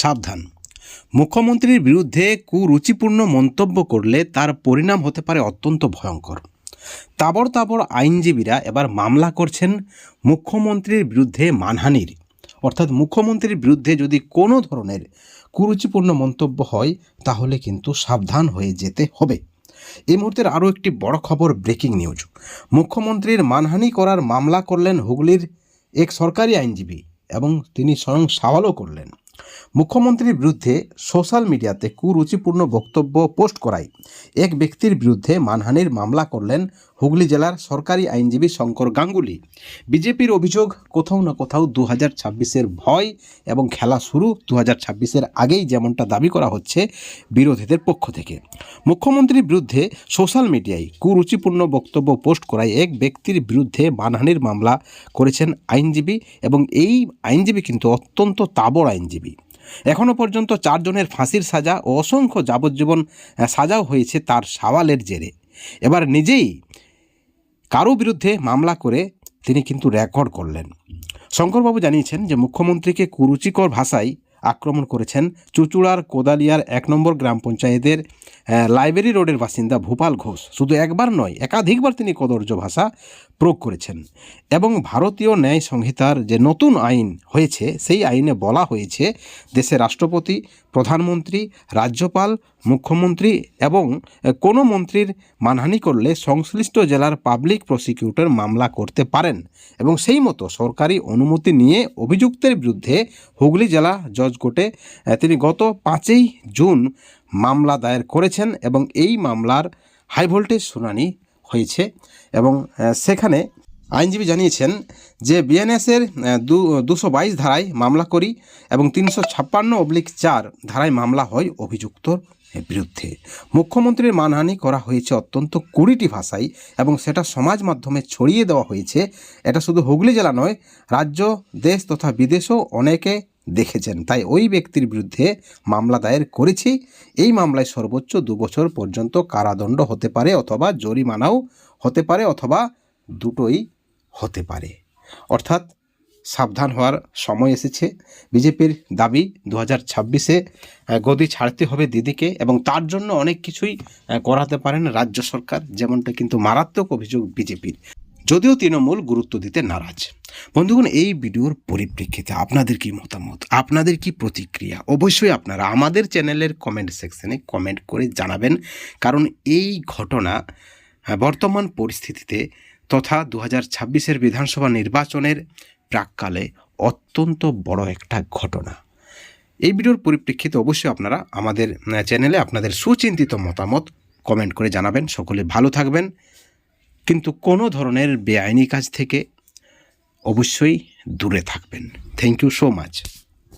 সাবধান। মুখ্যমন্ত্রীর বিরুদ্ধে কুরুচিপূর্ণ মন্তব্য করলে তার পরিণাম হতে পারে অত্যন্ত ভয়ঙ্কর। তাবড় তাবর আইনজীবীরা এবার মামলা করছেন মুখ্যমন্ত্রীর বিরুদ্ধে মানহানির। অর্থাৎ মুখ্যমন্ত্রীর বিরুদ্ধে যদি কোনো ধরনের কুরুচিপূর্ণ মন্তব্য হয়, তাহলে কিন্তু সাবধান হয়ে যেতে হবে। এই মুহূর্তের আরও একটি বড় খবর ব্রেকিং নিউজ। মুখ্যমন্ত্রীর মানহানি করার মামলা করলেন হুগলির এক সরকারি আইনজীবী এবং তিনি স্বয়ং সওয়ালও করলেন। মুখ্যমন্ত্রীর বিরুদ্ধে সোশ্যাল মিডিয়াতে কুরুচিপূর্ণ বক্তব্য পোস্ট করায়। এক ব্যক্তির বিরুদ্ধে মানহানির মামলা করলেন হুগলি জেলার সরকারি আইনজীবী শঙ্কর গাঙ্গুলি। বিজেপির অভিযোগ, কোথাও না কোথাও দু হাজার ছাব্বিশের ভয় এবং খেলা শুরু দু হাজার ছাব্বিশের আগেই যেমনটা দাবি করা হচ্ছে বিরোধীদের পক্ষ থেকে। মুখ্যমন্ত্রীর বিরুদ্ধে সোশ্যাল মিডিয়ায় কুরুচিপূর্ণ বক্তব্য পোস্ট করায় এক ব্যক্তির বিরুদ্ধে মানহানির মামলা করেছেন আইনজীবী এবং এই আইনজীবী কিন্তু অত্যন্ত তাবড় আইনজীবী। এখনও পর্যন্ত চারজনের ফাঁসির সাজা ও অসংখ্য যাবজ্জীবন সাজাও হয়েছে তার সওয়ালের জেরে। এবার নিজেই কারও বিরুদ্ধে মামলা করে তিনি কিন্তু রেকর্ড করলেন। শঙ্করবাবু জানিয়েছেন যে, মুখ্যমন্ত্রীকে কুরুচিকর ভাষায় আক্রমণ করেছেন চুচুড়ার কোদালিয়ার এক নম্বর গ্রাম পঞ্চায়েতের লাইব্রেরি রোডের বাসিন্দা ভূপাল ঘোষ। শুধু একবার নয়, একাধিকবার তিনি কদর্য ভাষা প্রয়োগ করেছেন। এবং ভারতীয় ন্যায় সংহিতার যে নতুন আইন হয়েছে, সেই আইনে বলা হয়েছে, দেশের রাষ্ট্রপতি, প্রধানমন্ত্রী, রাজ্যপাল, মুখ্যমন্ত্রী এবং কোনো মন্ত্রীর মানহানি করলে সংশ্লিষ্ট জেলার পাবলিক প্রসিকিউটর মামলা করতে পারেন। এবং সেই মতো সরকারি অনুমতি নিয়ে অভিযুক্তের বিরুদ্ধে হুগলি জেলা জজ কোর্টে তিনি গত পাঁচই জুন মামলা দায়ের করেছেন এবং এই মামলার হাই ভোল্টেজ শুনানি হয়েছে এবং সেখানে আইনজীবী জানিয়েছেন যে বিএনএসের দু, দুশো বাইশ ধারায় মামলা করি এবং তিনশো ছাপ্পান্ন অবলিক চার ধারায় মামলা হয় অভিযুক্তর বিরুদ্ধে। মুখ্যমন্ত্রীর মানহানি করা হয়েছে অত্যন্ত কুড়িটি ভাষায় এবং সেটা সমাজ মাধ্যমে ছড়িয়ে দেওয়া হয়েছে। এটা শুধু হুগলি জেলা নয়, রাজ্য, দেশ তথা বিদেশেও অনেকে দেখেছেন। তাই ওই ব্যক্তির বিরুদ্ধে মামলা দায়ের করেছি। এই মামলায় সর্বোচ্চ দু বছর পর্যন্ত কারাদণ্ড হতে পারে অথবা জরিমানাও হতে পারে অথবা দুটোই হতে পারে। অর্থাৎ সাবধান হওয়ার সময় এসেছে। বিজেপির দাবি দু হাজার ছাব্বিশে গদি ছাড়তে হবে দিদিকে এবং তার জন্য অনেক কিছুই করাতে পারেন রাজ্য সরকার। যেমনটা কিন্তু মারাত্মক অভিযোগ বিজেপির। যদিও তৃণমূল গুরুত্ব দিতে নারাজ। বন্ধুগণ এই ভিডিওর পরিপ্রেক্ষিতে আপনাদের কি মতামত? আপনাদের কি প্রতিক্রিয়া? অবশ্যই আপনারা আমাদের চ্যানেলের কমেন্ট সেকশনে কমেন্ট করে জানাবেন। কারণ এই ঘটনা আহ, বর্তমান পরিস্থিতিতে তথা দু হাজার বিধানসভা নির্বাচনের প্রাককালে অত্যন্ত বড় একটা ঘটনা। এই ভিডিওর পরিপ্রেক্ষিতে অবশ্যই আপনারা আমাদের চ্যানেলে আপনাদের সুচিন্তিত মতামত কমেন্ট করে জানাবেন। সকলে ভালো থাকবেন। কিন্তু কোনো ধরনের বেআইনি কাজ থেকে অবশ্যই দূরে থাকবেন। Thank you so much